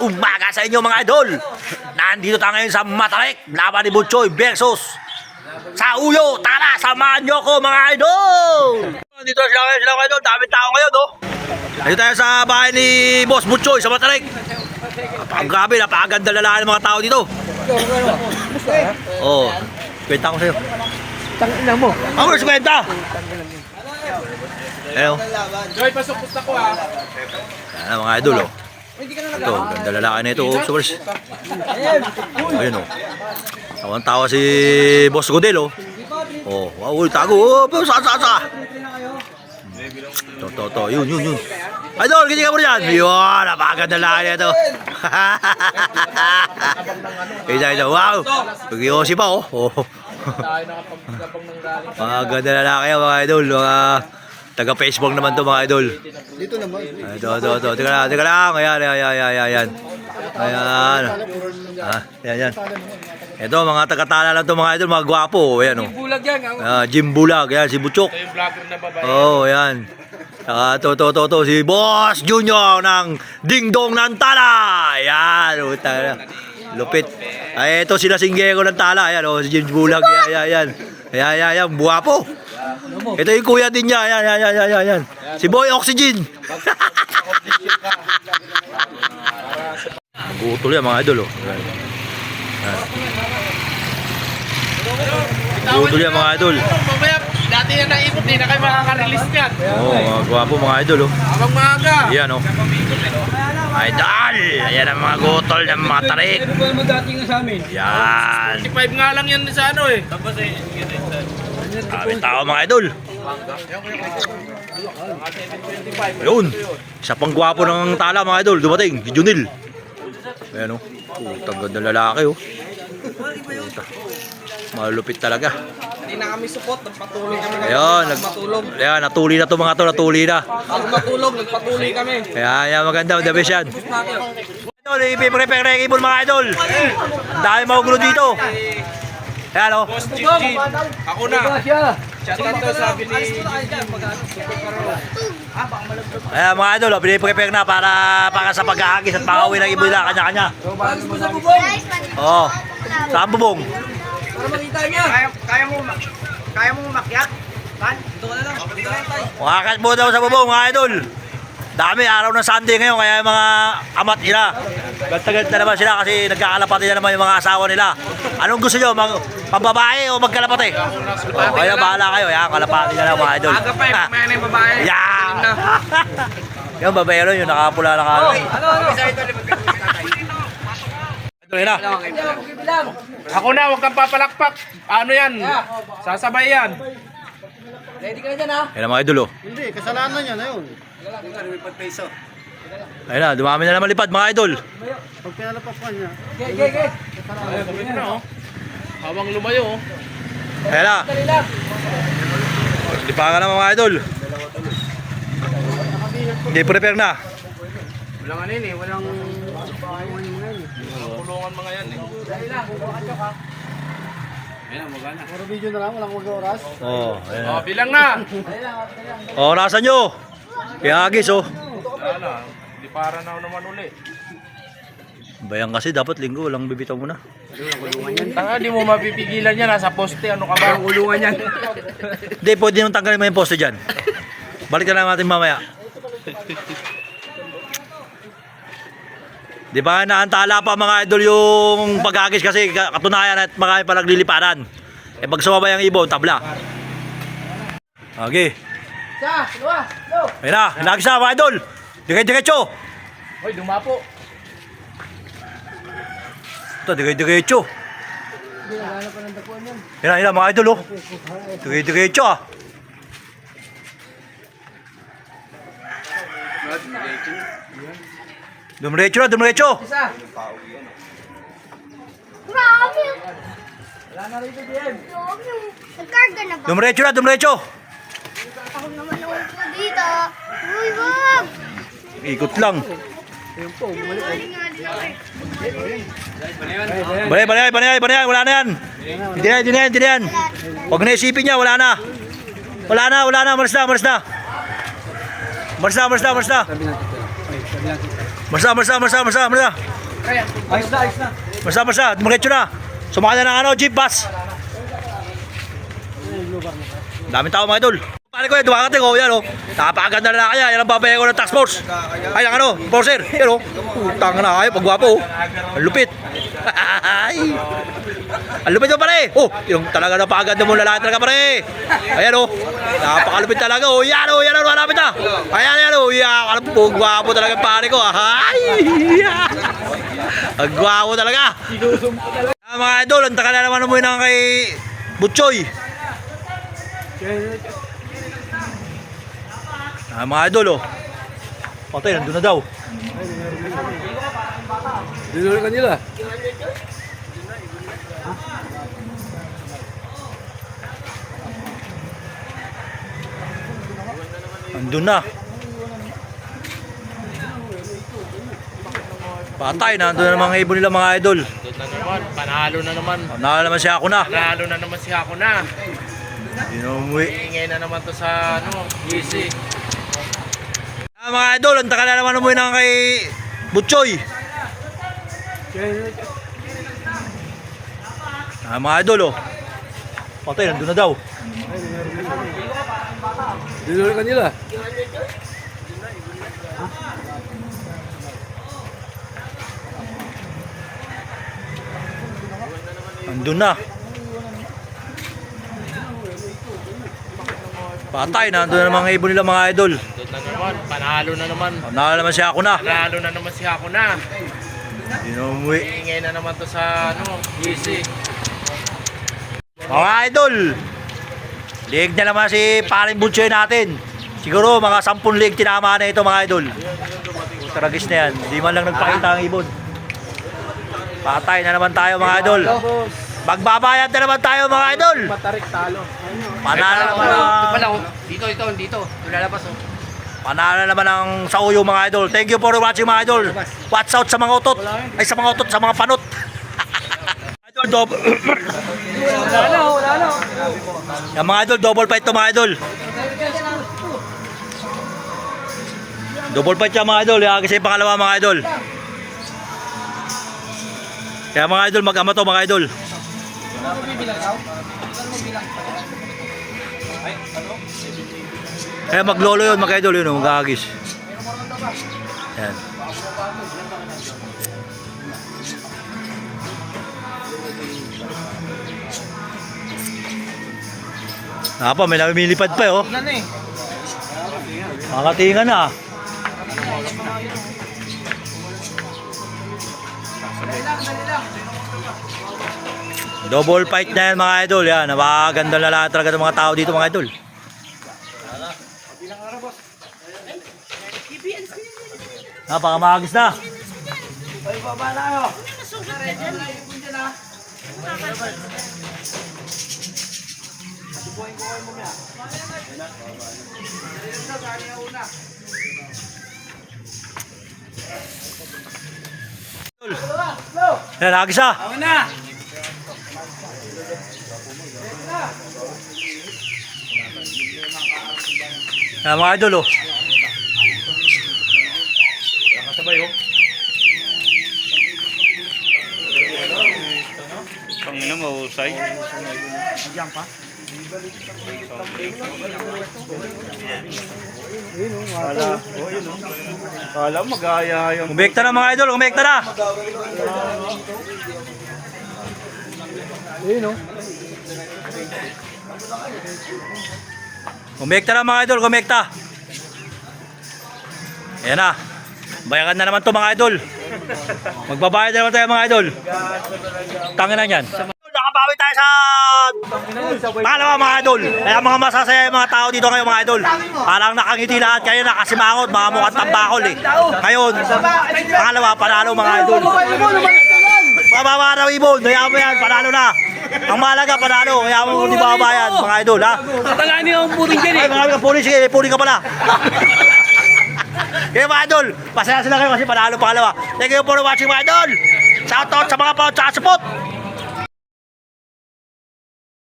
umaga sa inyo mga idol. Nandito tayo ngayon sa Matarek, laban ni Butchoy versus sa Uyo. Tara, samahan niyo ko mga idol. Dito sila ngayon sila mga idol, dami tao ngayon oh. Dito tayo sa bahay ni Boss Butchoy sa Matarek. Ang grabe, napakaganda lalaki ng mga tao dito. Oh, kwenta ko sa'yo. Tangina mo. Ako sa kwenta. Ayun. Joy, pasok pusta ko ah. Yan mga idol oh. Ito, ganda lalaki na ito oh. Sobres. Ayun oh. Tawang tawa si Boss Godel oh. Oh, wow, uy, tago. Oh, pero sa sa sa. To, to, to. Yun, yun, yun. Idol, ganyan ka mo dyan. Yun, napakaganda lalaki na ito. Kaya ito, wow. Pag-iossi pa oh. Oh. Tayo nakapagkabang ng galing. Mga ganda lalaki yan, mga idol. Mga taga Facebook naman to mga idol. Dito naman. Ito, ito, ito. Teka lang, teka lang. Ayan, ayan, ayan, ayan, ayan. Ayan. Ah, ayan, ayan. Ito, mga taga-tala lang to mga idol, mga gwapo. Ayan, oh. Bulag yan. Ang Ah, Jim Bulag, ayan, si Butchok. yung vlogger na babae. Oh, ayan. Saka to, to, to, to, si Boss Junior ng Dingdong ng Tala. Ayan, utang na. Lupit. Ay, ito sila singgero ng Tala. Ayan, oh, si Jim Bulag. Ayan, ayan, ayan. Ayan, ayan, ayan. Buwapo. Ito yung kuya din niya. Ayan, ayan, ayan, ayan, ayan. Si Boy Oxygen. Gutol yan mga idol, oh. Ayan. Ayan. Gutol yan mga idol. Dati yan naipot, di na kayo makaka-release niyan. Oo, oh, mga gwapo mga idol, oh. Habang maaga. Ayan, oh. Idol! Ayan ang mga gutol ng mga tarik. Ano ba naman dati nga sa amin? Yan. 55 nga lang yan sa ano eh. Dami tao mga idol. Ayun. Isa pang gwapo ng tala mga idol. Dumating. Si Junil. Ayan, oh. Putang ganda lalaki, oh. Puta. Malupit talaga. Hindi na kami support, nagpatuloy kami Ayun. Nag matulog. Ayan, natuli na to mga to. Natuli na. Pag matulog, nagpatuloy kami. Ayan, ayan. Maganda. The best yan. Idol, ipiprepare na yung mga idol. Dami magugulo dito. Ayan, oh. Boss Gigi, ako na. Shout out to sabi ni Ayan mga idol, oh, piniprepare na para para sa pag-aagis at pangawin ng ibon na kanya-kanya. Oo. Saan bubong? Para makita niya. Kaya, kaya mo, kaya mo umakyat? Tan, dito ka na lang. Dito na lang tayo. Mo daw sa bubong mga idol. Dami araw ng Sunday ngayon kaya yung mga amat ina. Ganta-ganta naman sila kasi nagkakalapati na naman yung mga asawa nila. Anong gusto nyo? Mag pambabae o magkalapati? Oh, kaya bahala kayo. Yan, kalapati na lang mga idol. Aga pa eh, mamaya na yung babae. Yan! Na. yung babaero yung nakapula na kalo. Ano, ano? Ito yun na. Ako na, huwag kang papalakpak. Ano yan? Sasabay yan. Ready ka na dyan ha? Yan ang mga idol oh. Hindi, kasalanan niya na yun. Ayun na, dumami na naman lipad mga idol. Pag pinalapak pa niya, Okay, okay, okay. Ayun na oh. Hawang lumayo oh. Ayun na. Lipakan na mga idol. Hindi prepare na. Walang ano yun eh, walang... Kulungan mga yan eh. puro video na lang, walang mag-oras. Oh, ayun na. Oh, bilang na. Oh, nasa nyo? Kaya agis oh. Wala na. Hindi para na ako naman uli. Bayang kasi dapat linggo walang bibitaw mo na. Tanga, di mo mapipigilan yan. Nasa poste, ano ka ba? Ang ulungan yan. Hindi, pwede nung tanggalin mo yung poste dyan. Balik na lang natin mamaya. Di ba naantala pa mga idol yung pag-agis kasi katunayan at marami pa nagliliparan. Eh pag sumabay ang ibon, tabla. Okay. Sa, dalawa, go! Ayun na, hinagis na mga idol. Diretso-diretso. Hoy, dumapo. Ito, diretso-diretso. Yan na, yan na mga idol oh. Diretso-diretso ah. Dumiretso na, dumiretso. Isa. Grabe! Wala na rito, DM. Grabe! Nagkarga na ba? Dumiretso na, dumiretso. Ako naman dito. Uy, wag! Ikot lang. Ayun po, bumalik eh. Banay, banay, banay, banay, wala na yan. Hindi na, hindi na, hindi na yan. Huwag na isipin niya, wala na. Wala na, wala na, maras na, maras na. Maras na, maras na, maras na. Maras na, maras na, maras na, maras na, maras na. Ayos na, ayos na. Maras na, dumiretso na. Sumakay na ng ano, jeep bus. Daming tao mga idol. Pare ko yan, dumakating oh, yan oh. Napakaganda na kaya, yan ang babayan ko ng task force. Ay, ang ano, forcer, yan oh. Putang na kayo, pagwapo oh. Ang lupit. Ay. Ang mo pare. Oh, yung talaga napakaganda mo lalaki talaga pare. Ayan oh. Napakalupit talaga oh. Yan oh, yan oh, malapit na. Ayan, yan oh. Yan, alam po, gwapo talaga pare ko. Ay. Ang gwapo talaga. Ah, mga idol, ang tagal na naman umuwi ng kay Butchoy. Ah, mga idol, oh. Patay, nandun na daw. Dinuli ka Nandun na. Patay, nandun na mga ibon nila mga idol. Doon na naman, panalo na naman. Nakala naman siya ako na. Panalo na naman si ako na. Hindi na umuwi. Iingay na naman to sa ano, easy. Ah, mga idol, ang tagal na naman umuwi ng kay Butchoy. Ah, mga idol, oh. Patay, nandun na daw. Dinuli ka nila. Nandun na. Patay, nandun na mga ibon nila mga idol. Doon na naman, panalo na naman. Nakala naman siya ako na. Panalo na naman si ako na. Hindi na umuwi. Iingay na naman to sa ano, easy. Mga idol, leg na naman si paring Butchoy natin. Siguro mga 10 leg tinama na ito mga idol. Tragis na yan. Hindi man lang nagpakita ang ibon. Patay na naman tayo mga idol. Magbabayad na naman tayo mga idol. Matarik talo. Panalo naman ang, oh. Dito, ito, dito. Lalabas oh. panalo naman ang sa uyo mga idol. Thank you for watching mga idol. Watch out sa mga utot. Ay sa mga utot, sa mga panot. idol, double. Wala na, wala na. Yung mga idol, double fight to mga idol. Double fight siya mga idol. Yung kasi yung pangalawa mga idol. Kaya mga idol, mag-ama to mga idol. Kaya maglolo yun mga idol yun, oh, mag-aagis. Yan. Napa, may namimilipad pa eh, oh. Ilan eh. Makatingan na. Double fight na yan mga idol. Yan, napakaganda na lahat talaga ng mga tao dito mga idol. Napakamagis na. Yan, agis na. Ako na. Yan mga idol oh. Pangina mahusay. Kala mag-aaya yung Kumekta na mga idol, kumekta na. Ayun oh. Kumekta na mga idol, kumekta. Ayan na. Bayagan na naman to mga idol. Magbabayad na naman tayo mga idol. Tangin na yan. Nakabawi tayo sa pangalawa mga idol. Kaya mga masasaya yung mga tao dito ngayon mga idol. Parang nakangiti lahat kayo nakasimangot, mga mukhang tambakol eh. Ngayon, pangalawa, panalo mga idol. Mababa raw ibon, hayaan mo yan, panalo na. Ang mahalaga, panalo, hayaan mo hindi babayan mga idol ha. Tatanganin ang puting dyan Ay, mga pulis, sige, pulis ka pala. Kaya mga idol, pasaya sila kayo kasi panalo pangalawa. Thank you for watching mga idol. Shoutout sa mga pa sa support.